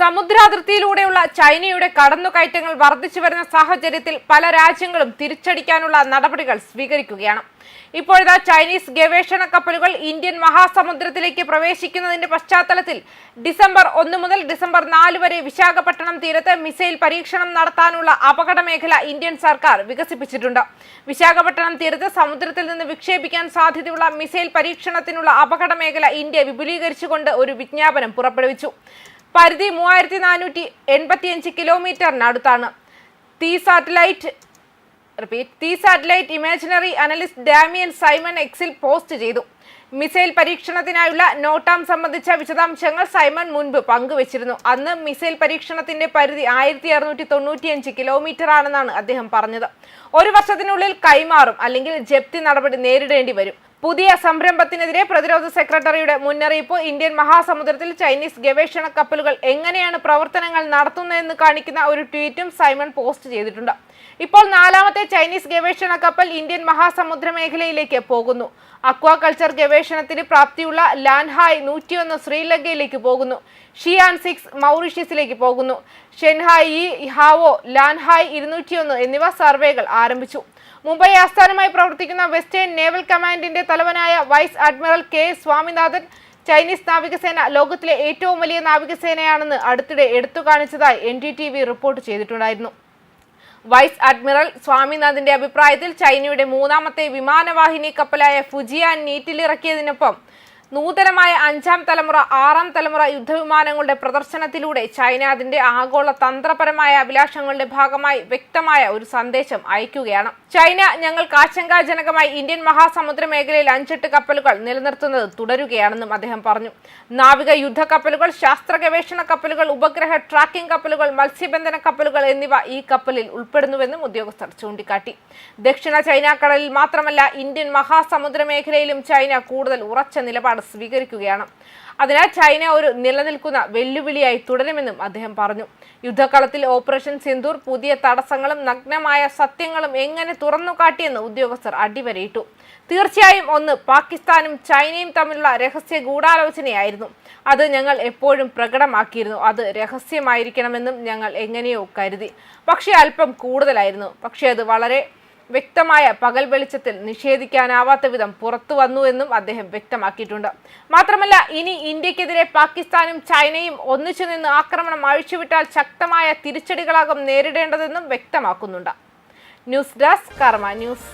സമുദ്രാതിർത്തിയിലൂടെയുള്ള ചൈനയുടെ കടന്നുകയറ്റങ്ങൾ വർദ്ധിച്ചു വരുന്ന സാഹചര്യത്തിൽ പല രാജ്യങ്ങളും തിരിച്ചടിക്കാനുള്ള നടപടികൾ സ്വീകരിക്കുകയാണ്. ഇപ്പോഴത്തെ ചൈനീസ് ഗവേഷണ കപ്പലുകൾ ഇന്ത്യൻ മഹാസമുദ്രത്തിലേക്ക് പ്രവേശിക്കുന്നതിന്റെ പശ്ചാത്തലത്തിൽ ഡിസംബർ ഒന്ന് മുതൽ ഡിസംബർ നാല് വരെ വിശാഖപട്ടണം തീരത്ത് മിസൈൽ പരീക്ഷണം നടത്താനുള്ള അപകട ഇന്ത്യൻ സർക്കാർ വികസിപ്പിച്ചിട്ടുണ്ട്. വിശാഖപട്ടണം തീരത്ത് സമുദ്രത്തിൽ നിന്ന് വിക്ഷേപിക്കാൻ സാധ്യതയുള്ള മിസൈൽ പരീക്ഷണത്തിനുള്ള അപകട ഇന്ത്യ വിപുലീകരിച്ചുകൊണ്ട് ഒരു വിജ്ഞാപനം പുറപ്പെടുവിച്ചു. പരിധി മൂവായിരത്തി നാനൂറ്റി എൺപത്തിയഞ്ച് കിലോമീറ്ററിനടുത്താണ് the satellite repeat the satellite imaginary analyst Damien Symon എക്സിൽ പോസ്റ്റ് ചെയ്തു. മിസൈൽ പരീക്ഷണത്തിനായുള്ള നോട്ടാം സംബന്ധിച്ച വിശദാംശങ്ങൾ സൈമൺ മുൻപ് പങ്കുവച്ചിരുന്നു. അന്ന് മിസൈൽ പരീക്ഷണത്തിന്റെ പരിധി ആയിരത്തി അറുന്നൂറ്റി തൊണ്ണൂറ്റിയഞ്ച് കിലോമീറ്റർ ആണെന്നാണ് അദ്ദേഹം പറഞ്ഞത്. ഒരു വർഷത്തിനുള്ളിൽ കൈമാറും അല്ലെങ്കിൽ ജപ്തി നടപടി നേരിടേണ്ടി വരും. പുതിയ സംരംഭത്തിനെതിരെ പ്രതിരോധ സെക്രട്ടറിയുടെ മുന്നറിയിപ്പ് ഇന്ത്യൻ മഹാസമുദ്രത്തിൽ ചൈനീസ് ഗവേഷണ കപ്പലുകൾ എങ്ങനെയാണ് പ്രവർത്തനങ്ങൾ നടത്തുന്നതെന്ന് കാണിക്കുന്ന ഒരു ട്വീറ്റും സൈമൺ പോസ്റ്റ് ചെയ്തിട്ടുണ്ട്. ഇപ്പോൾ നാലാമത്തെ ചൈനീസ് ഗവേഷണ കപ്പൽ ഇന്ത്യൻ മഹാസമുദ്ര മേഖലയിലേക്ക് പോകുന്നു. അക്വാകൾച്ചർ ഗവേഷണത്തിന് പ്രാപ്തിയുള്ള ലാൻഹായ് നൂറ്റിയൊന്ന് ശ്രീലങ്കയിലേക്ക് പോകുന്നു. ഷിയാൻ സിക്സ് മൗറീഷ്യസിലേക്ക് പോകുന്നു. ഷെൻഹായി ഹാവോ ലാൻഹായ് ഇരുന്നൂറ്റിയൊന്ന് എന്നിവ സർവേകൾ ആരംഭിച്ചു. മുംബൈ ആസ്ഥാനമായി പ്രവർത്തിക്കുന്ന വെസ്റ്റേൺ നേവൽ കമാൻഡിന്റെ തലവനായ vice admiral K Swaminathan Chinese നാവികസേന ലോകത്തിലെ ഏറ്റവും വലിയ നാവികസേനയാണെന്ന് അടുത്തിടെ എടുത്തു കാണിച്ചതായി എൻ റിപ്പോർട്ട് ചെയ്തിട്ടുണ്ടായിരുന്നു. വൈസ് അഡ്മിറൽ സ്വാമിനാഥിന്റെ അഭിപ്രായത്തിൽ ചൈനയുടെ മൂന്നാമത്തെ വിമാനവാഹിനി കപ്പലായ ഫുജിയാൻ നീറ്റിലിറക്കിയതിനൊപ്പം നൂതനമായ അഞ്ചാം തലമുറ ആറാം തലമുറ യുദ്ധവിമാനങ്ങളുടെ പ്രദർശനത്തിലൂടെ ചൈന അതിന്റെ ആഗോള തന്ത്രപരമായ അഭിലാഷങ്ങളുടെ ഭാഗമായി വ്യക്തമായ ഒരു സന്ദേശം അയക്കുകയാണ്. ചൈന ഞങ്ങൾക്ക് ആശങ്കാജനകമായി ഇന്ത്യൻ മഹാസമുദ്ര മേഖലയിൽ അഞ്ചെട്ട് കപ്പലുകൾ നിലനിർത്തുന്നത് തുടരുകയാണെന്നും അദ്ദേഹം പറഞ്ഞു. നാവിക യുദ്ധ കപ്പലുകൾ ശാസ്ത്ര ഗവേഷണ കപ്പലുകൾ ഉപഗ്രഹ ട്രാക്കിംഗ് കപ്പലുകൾ മത്സ്യബന്ധന കപ്പലുകൾ എന്നിവ ഈ കപ്പലിൽ ഉൾപ്പെടുന്നുവെന്നും ഉദ്യോഗസ്ഥർ ചൂണ്ടിക്കാട്ടി. ദക്ഷിണ ചൈന കടലിൽ മാത്രമല്ല ഇന്ത്യൻ മഹാസമുദ്ര മേഖലയിലും ചൈന കൂടുതൽ ഉറച്ച നിലപാട് സ്വീകരിക്കുകയാണ്. അതിനാൽ ചൈന ഒരു നിലനിൽക്കുന്ന വെല്ലുവിളിയായി തുടരുമെന്നും അദ്ദേഹം പറഞ്ഞു. യുദ്ധക്കളത്തിൽ ഓപ്പറേഷൻ സിന്ദൂർ പുതിയ തടസ്സങ്ങളും നഗ്നമായ സത്യങ്ങളും എങ്ങനെ തുറന്നു കാട്ടിയെന്ന് ഉദ്യോഗസ്ഥർ അടിവരയിട്ടു. തീർച്ചയായും ഒന്ന് പാകിസ്ഥാനും ചൈനയും തമ്മിലുള്ള രഹസ്യ ഗൂഢാലോചനയായിരുന്നു. അത് ഞങ്ങൾ എപ്പോഴും പ്രകടമാക്കിയിരുന്നു. അത് രഹസ്യമായിരിക്കണമെന്നും ഞങ്ങൾ എങ്ങനെയോ കരുതി. പക്ഷേ അല്പം കൂടുതലായിരുന്നു. പക്ഷേ അത് വളരെ വ്യക്തമായ പകൽ വെളിച്ചത്തിൽ നിഷേധിക്കാനാവാത്ത വിധം പുറത്തു വന്നുവെന്നും അദ്ദേഹം വ്യക്തമാക്കിയിട്ടുണ്ട്. മാത്രമല്ല ഇനി ഇന്ത്യക്കെതിരെ പാകിസ്ഥാനും ചൈനയും ഒന്നിച്ചു നിന്ന് ആക്രമണം അഴിച്ചുവിട്ടാൽ ശക്തമായ തിരിച്ചടികളാകും നേരിടേണ്ടതെന്നും വ്യക്തമാക്കുന്നുണ്ട്. News desk Karma News.